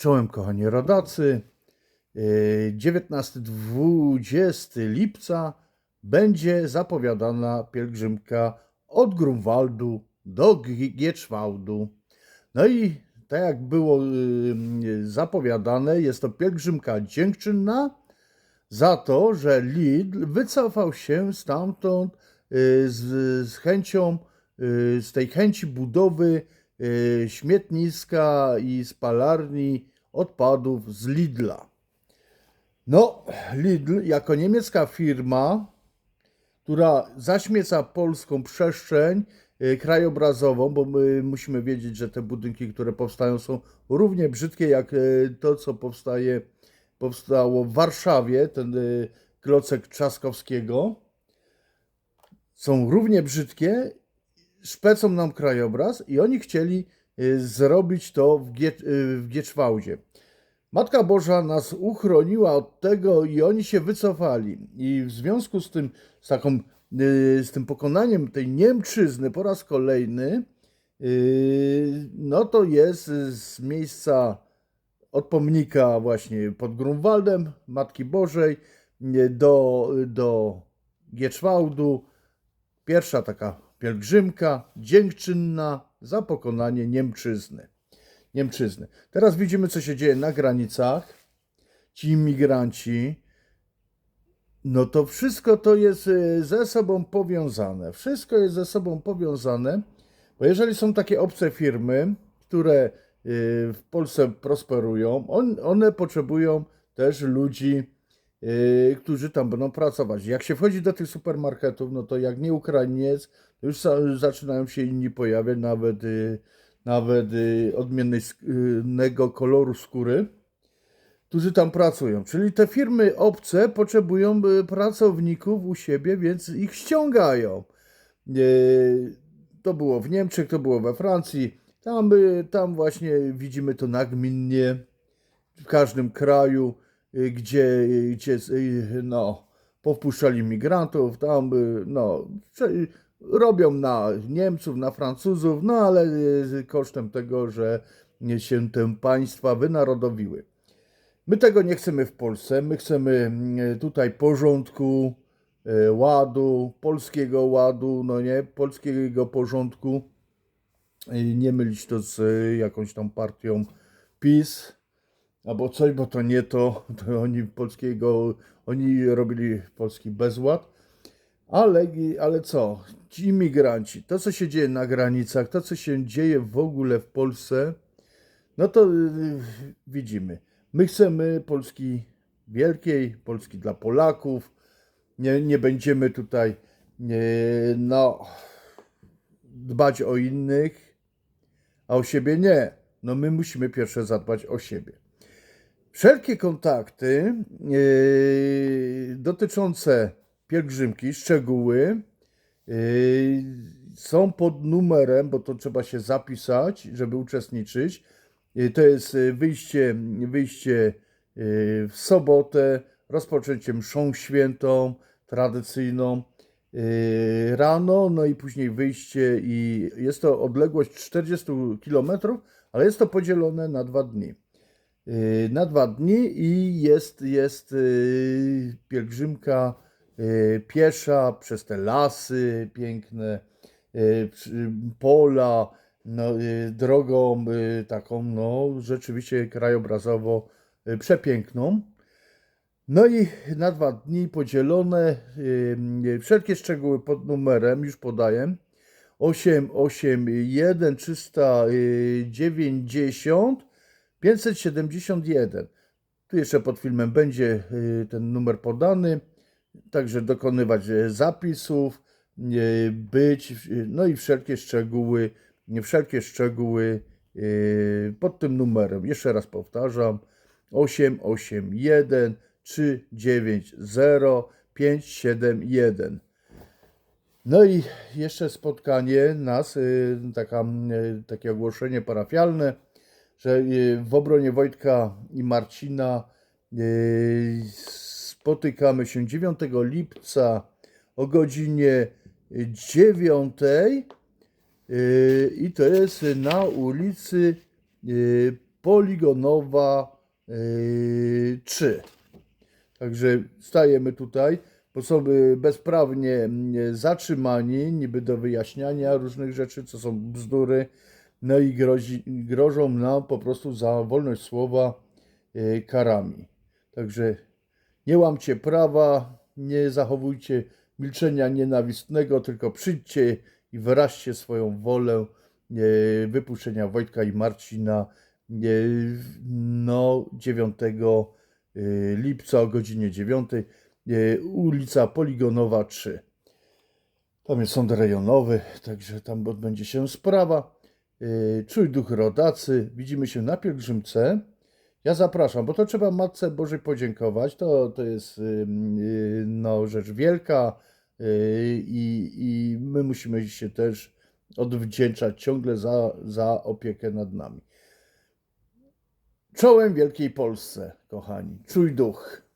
Czołem kochani rodacy. Yy, 19-20 lipca będzie zapowiadana pielgrzymka od Grunwaldu do Gieczwałdu. No i tak jak było yy, zapowiadane, jest to pielgrzymka dziękczynna za to, że Lidl wycofał się stamtąd yy, z, z chęcią, yy, z tej chęci budowy śmietniska i spalarni odpadów z Lidla. No, Lidl jako niemiecka firma, która zaśmieca polską przestrzeń yy, krajobrazową, bo my musimy wiedzieć, że te budynki, które powstają, są równie brzydkie jak yy, to, co powstaje, powstało w Warszawie, ten klocek Trzaskowskiego. Są równie brzydkie szpecą nam krajobraz i oni chcieli y, zrobić to w, Gie, y, w Gieczwałdzie. Matka Boża nas uchroniła od tego i oni się wycofali. I w związku z tym, z taką, y, z tym pokonaniem tej Niemczyzny po raz kolejny, no to jest z miejsca od pomnika właśnie pod Grunwaldem Matki Bożej do, do Gieczwałdu Pierwsza taka pielgrzymka dziękczynna za pokonanie Niemczyzny. Niemczyzny. Teraz widzimy, co się dzieje na granicach. Ci imigranci, no to wszystko to jest y, ze sobą powiązane. Wszystko jest ze sobą powiązane, bo jeżeli są takie obce firmy, które y, w Polsce prosperują, on, one potrzebują też ludzi, yy, którzy tam będą pracować. Jak się wchodzi do tych supermarketów, no to jak nie Ukrainiec, już zaczynają się inni pojawiać, nawet, yy, nawet yy, odmiennego koloru skóry, którzy tam pracują. Czyli te firmy obce potrzebują pracowników u siebie, więc ich ściągają. To było w Niemczech, to było we Francji. Tam, tam właśnie widzimy to nagminnie w każdym kraju, y, gdzie, y, gdzie y, no, powpuszczali migrantów, tam y, no, robią na Niemców, na Francuzów, no ale y, kosztem tego, że się te państwa wynarodowiły. My tego nie chcemy w Polsce, my chcemy mm, tutaj porządku, y, ładu, polskiego ładu, no nie, polskiego porządku, nie mylić to z y, jakąś tam partią PiS, albo coś, bo to nie to, to oni polskiego, oni robili polski bezład, ale, ale co, ci imigranci, to co się dzieje na granicach, to co się dzieje w ogóle w Polsce, no to y, widzimy, my chcemy Polski wielkiej, Polski dla Polaków, nie, nie będziemy tutaj, y, no, dbać o innych, a o siebie nie. No my musimy pierwsze zadbać o siebie. Wszelkie kontakty yy, dotyczące pielgrzymki, szczegóły yy, są pod numerem, bo to trzeba się zapisać, żeby uczestniczyć. Yy, to jest yy, wyjście, wyjście w sobotę, rozpoczęcie mszą świętą, tradycyjną rano, no i później wyjście i jest to odległość 40 km, ale jest to podzielone na dwa dni. Na dwa dni i jest, jest pielgrzymka piesza przez te lasy piękne, yy, przy- pola, no, drogą taką, no, rzeczywiście krajobrazowo przepiękną. No i na dwa dni podzielone, wszelkie szczegóły pod numerem już podaję. 881 390 571. Tu jeszcze pod filmem będzie y, ten numer podany, także dokonywać y, zapisów, y, być, y, no i wszelkie szczegóły, wszelkie szczegóły pod tym numerem. Jeszcze raz powtarzam: 881 390 571. No i jeszcze spotkanie nas, taka, takie ogłoszenie parafialne, że w obronie Wojtka i Marcina spotykamy się 9 lipca o godzinie 9 y, i to jest na ulicy y, Poligonowa yy, 3. Także stajemy tutaj, bo są y, bezprawnie zatrzymani, niby do wyjaśniania różnych rzeczy, co są bzdury. No i grozi, grożą nam po prostu za wolność słowa karami. Także nie łamcie prawa, nie zachowujcie milczenia nienawistnego, tylko przyjdźcie i wyraźcie swoją wolę e, wypuszczenia Wojtka i Marcina e, no, 9 e, lipca o godzinie 9, e, ulica Poligonowa 3. Tam jest sąd rejonowy, także tam odbędzie się sprawa. Czuj duch rodacy, widzimy się na pielgrzymce. Ja zapraszam, bo to trzeba Matce Bożej podziękować. To, to jest ym, y, no, rzecz wielka y, i, i my musimy się też odwdzięczać ciągle za, za opiekę nad nami. Czołem Wielkiej Polsce, kochani. Czuj duch.